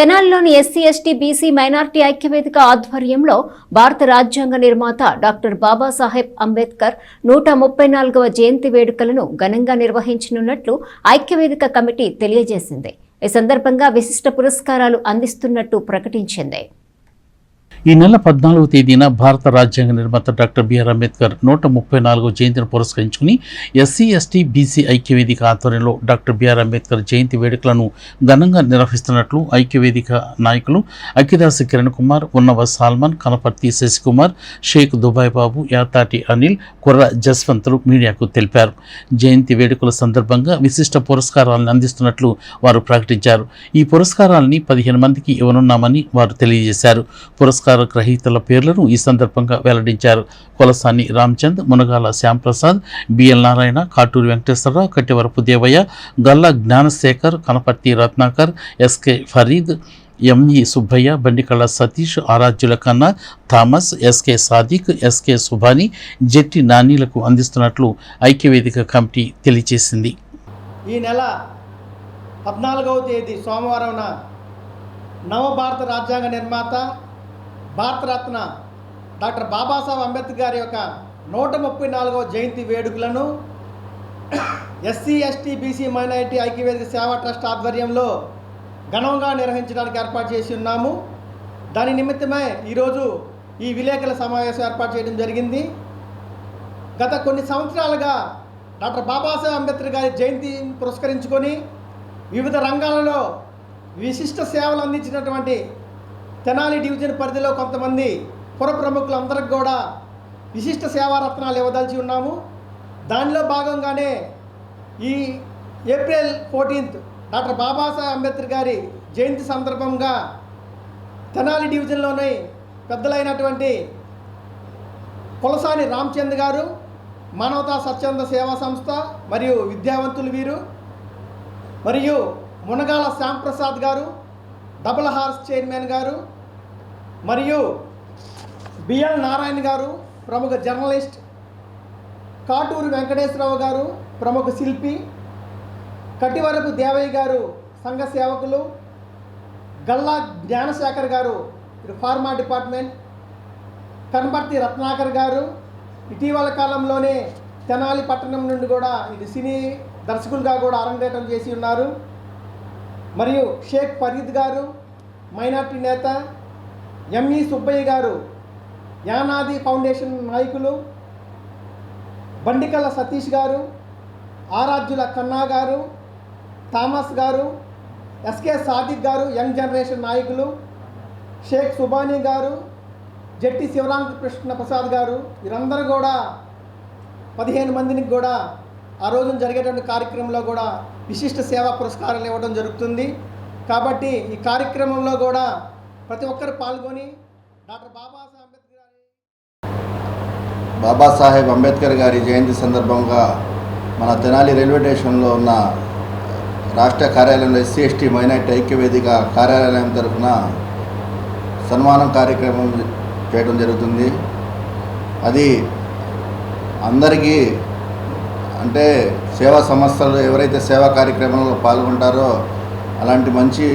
తెనాలిలోని SC ST BC minority ఐక్యవేదిక ఆధ్వర్యంలో భారత రాజ్యాంగ నిర్మాత డాక్టర్ బాబాసాహెబ్ అంబేద్కర్ నూట ముప్పై నాలుగవ జయంతి వేడుకలను ఘనంగా నిర్వహించనున్నట్లు ఐక్యవేదిక కమిటీ తెలియజేసింది. ఈ సందర్భంగా విశిష్ట పురస్కారాలు అందిస్తున్నట్టు ప్రకటించింది. ఈ నెల పద్నాలుగవ తేదీన భారత రాజ్యాంగ నిర్మాత డాక్టర్ బిఆర్ అంబేద్కర్ నూట ముప్పై నాలుగో జయంతిని పురస్కరించుకుని ఎస్సీ ఎస్టీ బీసీ ఐక్యవేదిక ఆధ్వర్యంలో డాక్టర్ బిఆర్ అంబేద్కర్ జయంతి వేడుకలను ఘనంగా నిర్వహిస్తున్నట్లు ఐక్యవేదిక నాయకులు అఖిదాసి కిరణ్ కుమార్ ఉన్నవ సాల్మాన్ కనపర్తి శశికుమార్ షేక్ దుబాయ్ బాబు యాతాటి అనిల్ కుర్ర జస్వంతులు మీడియాకు తెలిపారు. జయంతి వేడుకల సందర్భంగా విశిష్ట పురస్కారాలను అందిస్తున్నట్లు వారు ప్రకటించారు. ఈ పురస్కారాలని పదిహేను మందికి ఇవ్వనున్నామని వారు తెలియజేశారు. పురస్కారం గ్రహీతల పేర్లను ఈ సందర్భంగా వెల్లడించారు. Kolasani Ramchand Munagala Shyamprasad BL Narayana Katuru Venkateswararao Kattivarapu Devaiah Galla Gnanasekhar Kanaparthi Ratnakar SK Fareed ME Subbaiah Bandikalla Satish Aradhyula Kanna Thomas SK Sadiq SK Subhani Jetti నానీలకు అందిస్తున్నట్లు ఐక్యవేదిక కమిటీ తెలియజేసింది. ఈ నెల పద్నాలుగవ తేదీ సోమవారం నవభారత రాజ్యాంగ నిర్మాత భారతరత్న డాక్టర్ బాబాసాహెబ్ అంబేద్కర్ గారి యొక్క నూట ముప్పై నాలుగవ జయంతి వేడుకలను ఎస్సీ ఎస్టీ బీసీ మైనారిటీ ఐక్యవేదిక సేవా ట్రస్ట్ ఆధ్వర్యంలో ఘనంగా నిర్వహించడానికి ఏర్పాటు చేసి ఉన్నాము. దాని నిమిత్తమే ఈరోజు ఈ విలేకరుల సమావేశం ఏర్పాటు చేయడం జరిగింది. గత కొన్ని సంవత్సరాలుగా డాక్టర్ బాబాసాహెబ్ అంబేద్కర్ గారి జయంతిని పురస్కరించుకొని వివిధ రంగాలలో విశిష్ట సేవలు అందించినటువంటి తెనాలి డివిజన్ పరిధిలో కొంతమంది పుర ప్రముఖులందరికి కూడా విశిష్ట సేవా రత్నాలు ఇవ్వదలిచి ఉన్నాము. దానిలో భాగంగానే ఈ April fourteenth doctor Babasaheb Ambedkar గారి జయంతి సందర్భంగా తెనాలి డివిజన్లోని పెద్దలైనటువంటి కులసాని రామచంద్ గారు మానవతా స్వచ్ఛంద సేవా సంస్థ మరియు విద్యావంతులు వీరు మరియు మునగాల శ్యాంప్రసాద్ గారు డబుల్ హార్స్ చైర్మన్ గారు మరియు బిఎల్ నారాయణ గారు ప్రముఖ జర్నలిస్ట్ కాటూరు వెంకటేశ్వరరావు గారు ప్రముఖ శిల్పి కటివరపు దేవయ్య గారు సంఘ సేవకులు గల్లా జ్ఞానశేఖర్ గారు ఇది ఫార్మా డిపార్ట్మెంట్ కనపర్తి రత్నాకర్ గారు ఇటీవల కాలంలోనే తెనాలి పట్టణం నుండి కూడా ఇది సినీ దర్శకులుగా కూడా అరంగేటం చేసి ఉన్నారు. మరియు షేక్ ఫరీద్ గారు మైనార్టీ నేత ఎంఈ సుబ్బయ్య గారు యానాది ఫౌండేషన్ నాయకులు బండికల సతీష్ గారు ఆరాధ్యుల కన్నా గారు థామస్ గారు ఎస్కే సాదిక్ గారు యంగ్ జనరేషన్ నాయకులు షేక్ సుబానీ గారు జట్టి శివరామకృష్ణ ప్రసాద్ గారు వీరందరూ కూడా పదిహేను మందికి కూడా ఆ రోజున జరిగేటువంటి కార్యక్రమంలో కూడా విశిష్ట సేవా పురస్కారాలు ఇవ్వడం జరుగుతుంది. కాబట్టి ఈ కార్యక్రమంలో కూడా ప్రతి ఒక్కరు పాల్గొని డాక్టర్ బాబాసాహెబ్ అంబేద్కర్ గారి బాబాసాహెబ్ అంబేద్కర్ గారి జయంతి సందర్భంగా మన తెనాలి రైల్వే స్టేషన్లో ఉన్న రాష్ట్ర కార్యాలయంలో ఎస్సీ ఎస్టీ మైనార్టీ ఐక్యవేదిక కార్యాలయం తరఫున సన్మానం కార్యక్రమం చేయడం జరుగుతుంది. అది అందరికీ అంటే సేవా సంస్థలు ఎవరైతే సేవా కార్యక్రమంలో పాల్గొంటారో అలాంటి మంచి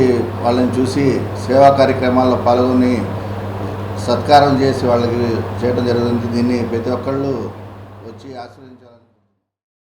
వాళ్ళని చూసి సేవా కార్యక్రమాల్లో పాల్గొని సత్కారం చేసి వాళ్ళకి చేయడం జరుగుతుంది. దీన్ని ప్రతి ఒక్కళ్ళు వచ్చి ఆశీర్వదించి